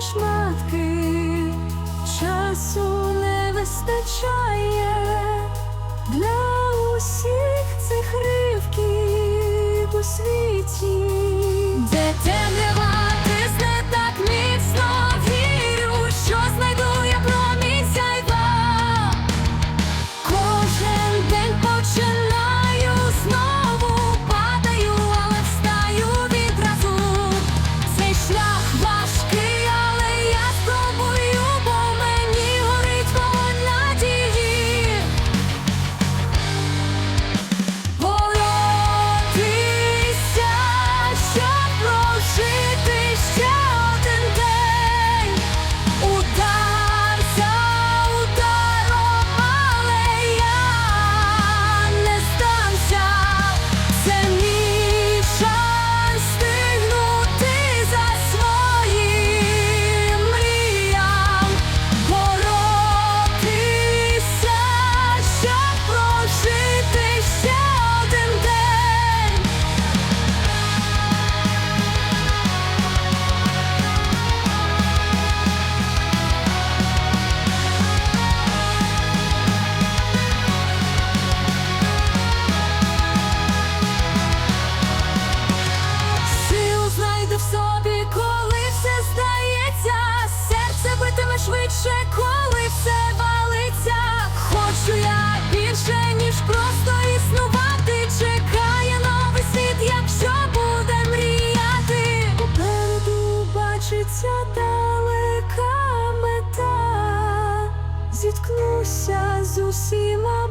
шматки, часу не вистачає для усіх цих ривків у світі. Вершиться далека мета, зіткнуся з усіма.